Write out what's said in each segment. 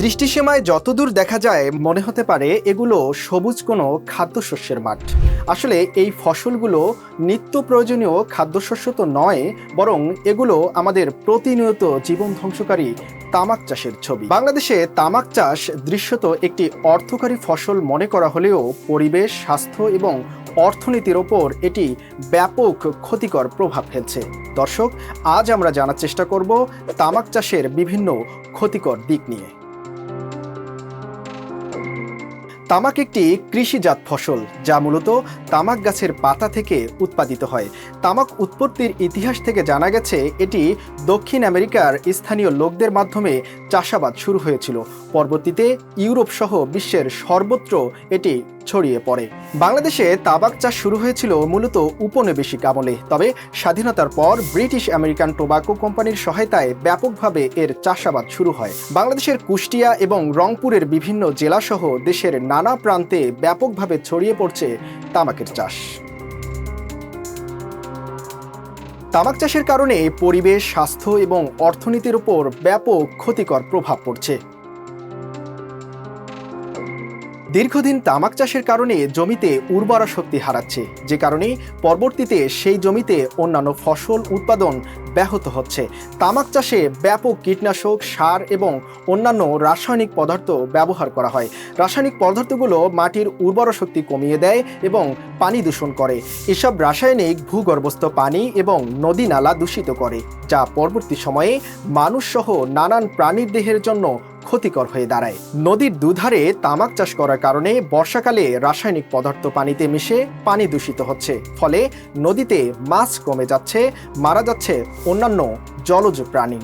দৃষ্টিসীমায় যতদূর দেখা যায়, মনে হতে পারে এগুলো সবুজ কোনো খাদ্যশস্যের মাঠ। আসলে এই ফসলগুলো নিত্য প্রয়োজনীয় খাদ্যশস্য তো নয়, বরং এগুলো আমাদের প্রতিনিয়ত জীবন ধ্বংসকারী তামাক চাষের ছবি। বাংলাদেশে তামাক চাষ দৃশ্যত একটি অর্থকারী ফসল মনে করা হলেও পরিবেশ, স্বাস্থ্য এবং অর্থনীতির ওপর এটি ব্যাপক ক্ষতিকর প্রভাব ফেলছে। দর্শক, আজ আমরা জানার চেষ্টা করব তামাক চাষের বিভিন্ন ক্ষতিকর দিক নিয়ে। তামাক একটি কৃষিজাত ফসল, যা মূলত তামাক গাছের পাতা থেকে উৎপাদিত হয়। তামাক উৎপত্তির ইতিহাস থেকে জানা গেছে, এটি দক্ষিণ আমেরিকার স্থানীয় লোকদের মাধ্যমে চাষাবাদ শুরু হয়েছিল। পরবর্তীতে ইউরোপ সহ বিশ্বের সর্বত্র এটি ছড়িয়ে পড়ে। বাংলাদেশে তাবাক চাষ শুরু হয়েছিল মূলত উপনিবেশিক আমলে। তবে স্বাধীনতার পর ব্রিটিশ আমেরিকান টোবাকো কোম্পানির সহায়তায় ব্যাপকভাবে এর চাষাবাদ শুরু হয়। বাংলাদেশের কুষ্টিয়া এবং রংপুরের বিভিন্ন জেলাসহ দেশের নানা প্রান্তে ব্যাপকভাবে ছড়িয়ে পড়ছে তামাকের চাষ। তামাক চাষের কারণে পরিবেশ, স্বাস্থ্য এবং অর্থনীতির উপর ব্যাপক ক্ষতিকর প্রভাব পড়ছে। দীর্ঘদিন তামাক চাষের কারণে জমিতে উর্বরা শক্তি হারাচ্ছে। যে কারণে পরবর্তীতে সেই জমিতে অন্যান্য ফসল উৎপাদন ব্যাহত হচ্ছে। তামাক চাষে ব্যাপক কীটনাশক, সার এবং অন্যান্য রাসায়নিক পদার্থ ব্যবহার করা হয়। রাসায়নিক পদার্থগুলো মাটির উর্বর শক্তি কমিয়ে দেয় এবং পানি দূষণ করে। এসব রাসায়নিক ভূগর্ভস্থ পানি এবং নদী নালা দূষিত করে, যা পরবর্তী সময়ে মানুষসহ নানান প্রাণীর দেহের জন্য ক্ষতিকর হয়ে দাঁড়ায়। নদীর দুধারে তামাক চাষ করার কারণে বর্ষাকালে রাসায়নিক পদার্থ পানিতে মিশে পানি দূষিত হচ্ছে। ফলে নদীতে মাছ কমে যাচ্ছে, মারা যাচ্ছে অন্যান্য জলজ প্রাণী।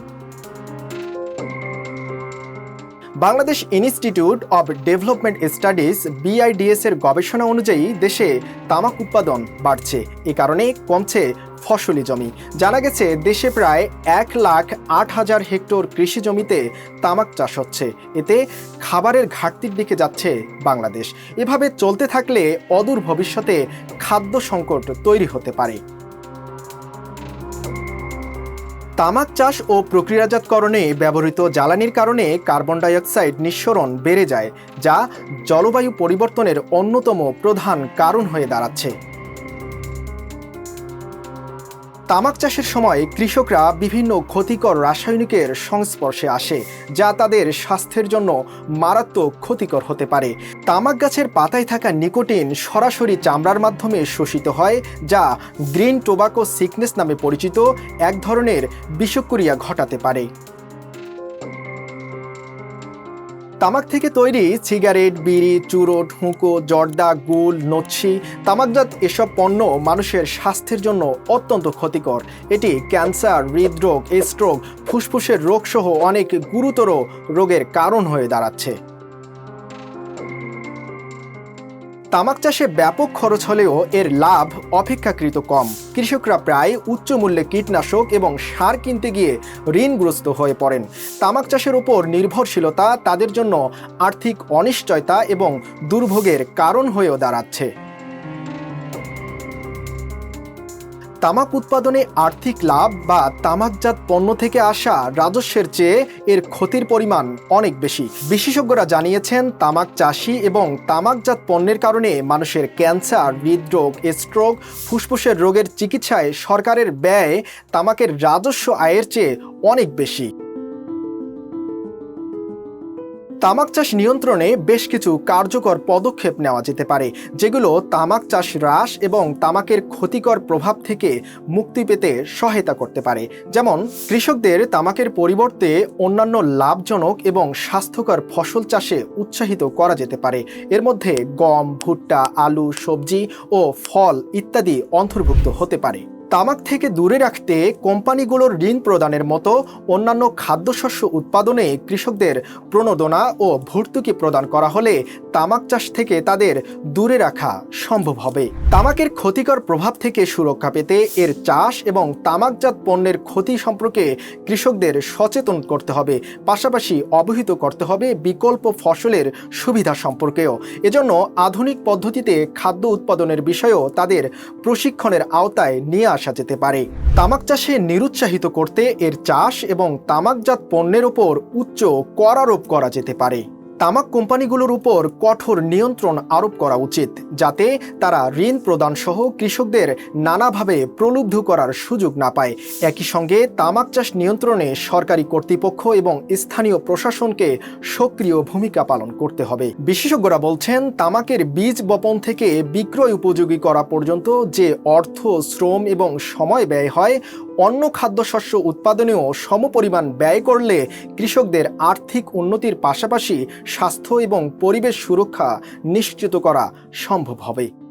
Bangladesh Institute of Development Studies BIDS এর গবেষণা অনুযায়ী দেশে তামাক উৎপাদন বাড়ছে। এ কারণে কমছে ফসলি জমি। জানা গেছে, দেশে প্রায় এক লাখ আট হাজার হেক্টর কৃষি জমিতে তামাক চাষ হচ্ছে। এতে খাবারের ঘাটতির দিকে যাচ্ছে বাংলাদেশ। এভাবে চলতে থাকলে অদূর ভবিষ্যতে খাদ্য সংকট তৈরি হতে পারে। তামাক চাষ ও প্রক্রিয়াজাতকরণে ব্যবহৃত জ্বালানির কারণে কার্বন ডাইঅক্সাইড নিঃসরণ বেড়ে যায়, যা জলবায়ু পরিবর্তনের অন্যতম প্রধান কারণ হয়ে দাঁড়াচ্ছে। তামাক চাষের সময় কৃষকরা বিভিন্ন ক্ষতিকর রাসায়নিকের সংস্পর্শে আসে, যা তাদের স্বাস্থ্যের জন্য মারাত্মক ক্ষতিকর হতে পারে। তামাক গাছের পাতায় থাকা নিকোটিন সরাসরি চামড়ার মাধ্যমে শোষিত হয়, যা গ্রিন টোবাকো সিকনেস নামে পরিচিত এক ধরনের বিষক্রিয়া ঘটাতে পারে। তামাক থেকে তৈরি সিগারেট, বিড়ি, চুরোট, হুঁকো, জর্দা, গুল, নচ্ছি, তামাকজাত এসব পণ্য মানুষের স্বাস্থ্যের জন্য অত্যন্ত ক্ষতিকর। এটি ক্যান্সার, হৃদরোগ, স্ট্রোক, ফুসফুসের রোগসহ অনেক গুরুতর রোগের কারণ হয়ে দাঁড়াচ্ছে। তামাক চাষে ব্যাপক খরচ হলেও এর লাভ অপেক্ষাকৃত কম। কৃষকরা প্রায় উচ্চ মূল্যে কীটনাশক এবং সার কিনতে গিয়ে ঋণগ্রস্ত হয়ে পড়েন। তামাক চাষের উপর নির্ভরশীলতা তাদের জন্য আর্থিক অনিশ্চয়তা এবং দুর্ভোগের কারণ হয়েও দাঁড়াচ্ছে। তামাক উৎপাদনে আর্থিক লাভ বা তামাকজাত পণ্য থেকে আসা রাজস্বের চেয়ে এর ক্ষতির পরিমাণ অনেক বেশি। বিশেষজ্ঞরা জানিয়েছেন, তামাক চাষি এবং তামাকজাত পণ্যের কারণে মানুষের ক্যান্সার, হৃদরোগ, স্ট্রোক, ফুসফুসের রোগের চিকিৎসায় সরকারের ব্যয় তামাকের রাজস্ব আয়ের চেয়ে অনেক বেশি। তামাক চাষ নিয়ন্ত্রণে বেশ কিছু কার্যকর পদক্ষেপ নেওয়া যেতে পারে, যেগুলো তামাক চাষ হ্রাস এবং তামাকের ক্ষতিকর প্রভাব থেকে মুক্তি পেতে সহায়তা করতে পারে। যেমন, কৃষকদের তামাকের পরিবর্তে অন্যান্য লাভজনক এবং স্বাস্থ্যকর ফসল চাষে উৎসাহিত করা যেতে পারে। এর মধ্যে গম, ভুট্টা, আলু, সবজি ও ফল ইত্যাদি অন্তর্ভুক্ত হতে পারে। তামাক থেকে দূরে রাখতে কোম্পানিগুলোর ঋণ প্রদানের মতো অন্যান্য খাদ্যশস্য উৎপাদনে কৃষকদের প্রণোদনা ও ভর্তুকি প্রদান করা হলে তামাক চাষ থেকে তাদের দূরে রাখা সম্ভব হবে। তামাকের ক্ষতিকর প্রভাব থেকে সুরক্ষা পেতে এর চাষ এবং তামাকজাত পণ্যের ক্ষতি সম্পর্কে কৃষকদের সচেতন করতে হবে। পাশাপাশি অবহিত করতে হবে বিকল্প ফসলের সুবিধা সম্পর্কেও। এজন্য আধুনিক পদ্ধতিতে খাদ্য উৎপাদনের বিষয়েও তাদের প্রশিক্ষণের আওতায় নিয়ে আসা আসা যেতে পারে। তামাক চাষে নিরুৎসাহিত করতে এর চাষ এবং তামাকজাত পণ্যের ওপর উচ্চ করারোপ করা যেতে পারে। তামাক কোম্পানিগুলোর উপর কঠোর নিয়ন্ত্রণ আরোপ করা উচিত, যাতে তারা ঋণ প্রদান সহ কৃষকদের নানাভাবে প্রলুব্ধ করার সুযোগ না পায়। একই সঙ্গে তামাক চাষ নিয়ন্ত্রণে সরকারি কর্তৃপক্ষ এবং স্থানীয় প্রশাসনকে সক্রিয় ভূমিকা পালন করতে হবে। বিশেষজ্ঞরা বলছেন, তামাকের বীজ বপন থেকে বিক্রয় উপযোগী করা পর্যন্ত যে অর্থ, শ্রম এবং সময় ব্যয় হয় অন্য খাদ্যশস্য উৎপাদনেও সমপরিমাণ ব্যয় করলে কৃষকদের আর্থিক উন্নতির পাশাপাশি স্বাস্থ্য এবং পরিবেশ সুরক্ষা নিশ্চিত করা সম্ভব হবে।